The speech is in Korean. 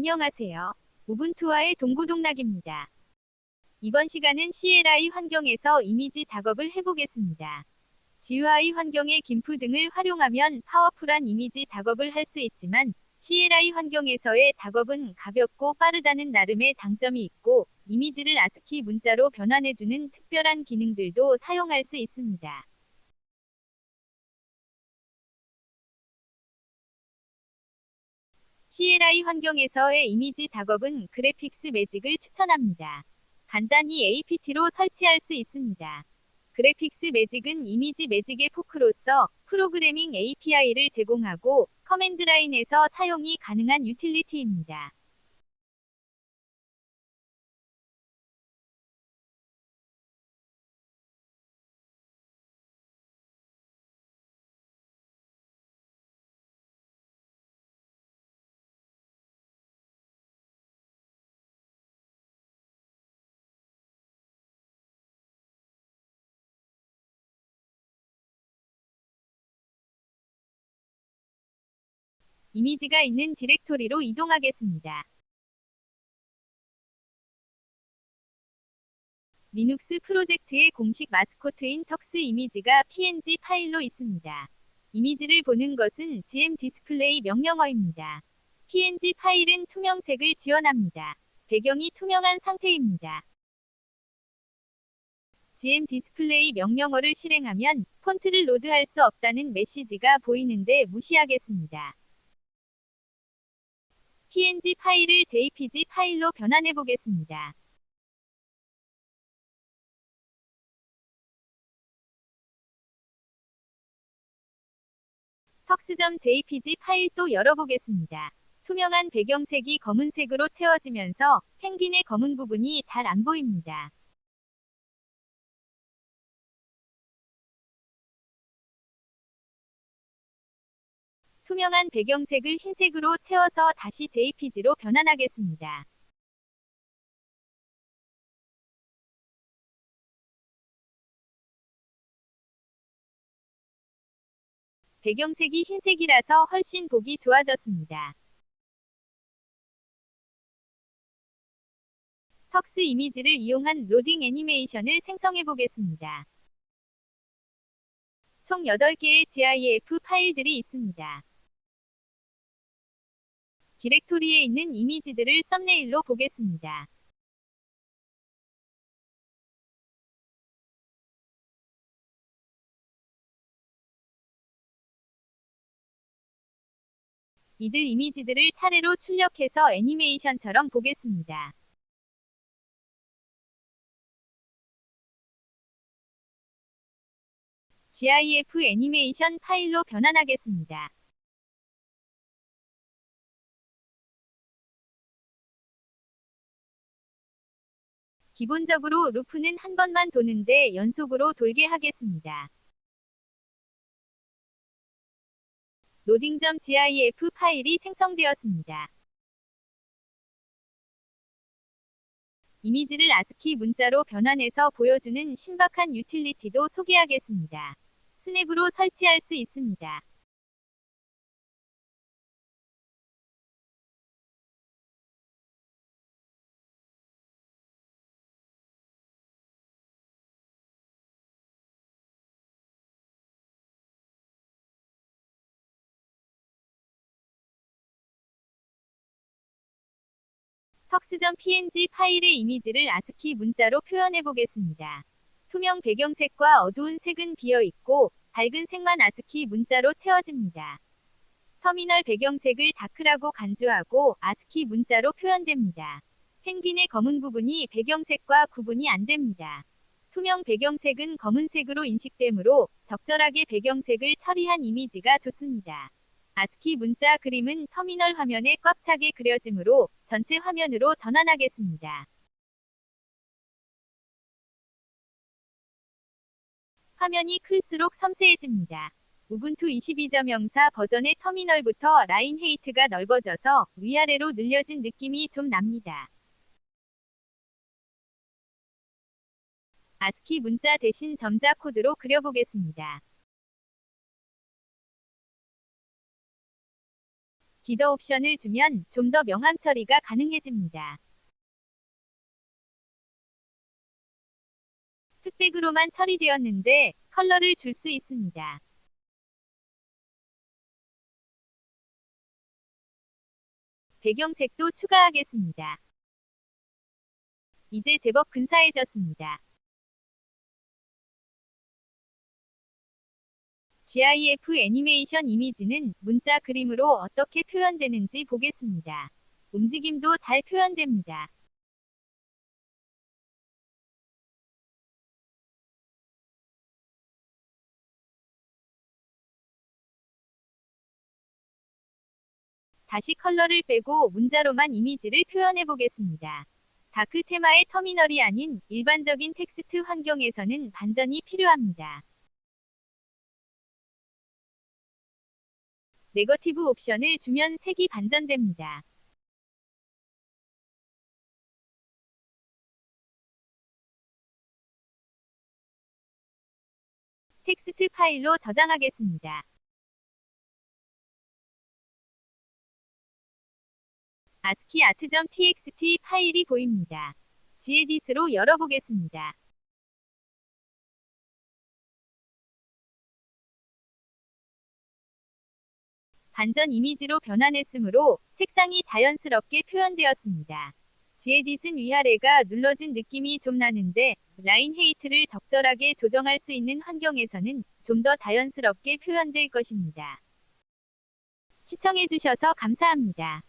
안녕하세요. 우분투와의 동고동락입니다. 이번 시간은 CLI 환경에서 이미지 작업을 해보겠습니다. GUI 환경의 김프 등을 활용하면 파워풀한 이미지 작업을 할 수 있지만 CLI 환경에서의 작업은 가볍고 빠르다는 나름의 장점이 있고 이미지를 아스키 문자로 변환해주는 특별한 기능들도 사용할 수 있습니다. CLI 환경에서의 이미지 작업은 그래픽스 매직을 추천합니다. 간단히 APT로 설치할 수 있습니다. 그래픽스 매직은 이미지 매직의 포크로서 프로그래밍 API를 제공하고 커맨드 라인에서 사용이 가능한 유틸리티입니다. 이미지가 있는 디렉토리로 이동하겠습니다. 리눅스 프로젝트의 공식 마스코트인 턱스 이미지가 png 파일로 있습니다. 이미지를 보는 것은 gm 디스플레이 명령어입니다. png 파일은 투명색을 지원합니다. 배경이 투명한 상태입니다. gm 디스플레이 명령어를 실행하면 폰트를 로드할 수 없다는 메시지가 보이는데 무시하겠습니다. Png 파일을 jpg 파일로 변환해 보겠습니다. 턱스.jpg 파일도 열어보겠습니다. 투명한 배경색이 검은색으로 채워지면서 펭귄의 검은 부분이 잘 안 보입니다. 투명한 배경색을 흰색으로 채워서 다시 JPG로 변환하겠습니다. 배경색이 흰색이라서 훨씬 보기 좋아졌습니다. 턱스 이미지를 이용한 로딩 애니메이션을 생성해 보겠습니다. 총 8개의 GIF 파일들이 있습니다. 디렉토리에 있는 이미지들을 썸네일로 보겠습니다. 이들 이미지들을 차례로 출력해서 애니메이션처럼 보겠습니다. GIF 애니메이션 파일로 변환하겠습니다. 기본적으로 루프는 한 번만 도는데 연속으로 돌게 하겠습니다. 로딩.gif 파일이 생성되었습니다. 이미지를 아스키 문자로 변환해서 보여주는 신박한 유틸리티도 소개하겠습니다. 스냅으로 설치할 수 있습니다. 턱스.png 파일의 이미지를 아스키 문자로 표현해 보겠습니다. 투명 배경색과 어두운 색은 비어 있고 밝은 색만 아스키 문자로 채워집니다. 터미널 배경색을 다크라고 간주하고 아스키 문자로 표현됩니다. 펭귄의 검은 부분이 배경색과 구분이 안 됩니다. 투명 배경색은 검은색으로 인식되므로 적절하게 배경색을 처리한 이미지가 좋습니다. 아스키 문자 그림은 터미널 화면에 꽉 차게 그려지므로 전체 화면으로 전환하겠습니다. 화면이 클수록 섬세해집니다. 우분투 22.04 버전의 터미널부터 라인 헤이트가 넓어져서 위아래로 늘려진 느낌이 좀 납니다. 아스키 문자 대신 점자 코드로 그려보겠습니다. 기더 옵션을 주면 좀 더 명암 처리가 가능해집니다. 흑백으로만 처리되었는데 컬러를 줄 수 있습니다. 배경색도 추가하겠습니다. 이제 제법 근사해졌습니다. GIF 애니메이션 이미지는 문자 그림으로 어떻게 표현되는지 보겠습니다. 움직임도 잘 표현됩니다. 다시 컬러를 빼고 문자로만 이미지를 표현해 보겠습니다. 다크 테마의 터미널이 아닌 일반적인 텍스트 환경에서는 반전이 필요합니다. 네거티브 옵션을 주면 색이 반전됩니다. 텍스트 파일로 저장하겠습니다. 아스키 아트.txt 파일이 보입니다. 지에딧으로 열어보겠습니다. 반전 이미지로 변환했으므로 색상이 자연스럽게 표현되었습니다. 지에딧은 위아래가 눌러진 느낌이 좀 나는데 라인 헤이트를 적절하게 조정할 수 있는 환경에서는 좀 더 자연스럽게 표현될 것입니다. 시청해주셔서 감사합니다.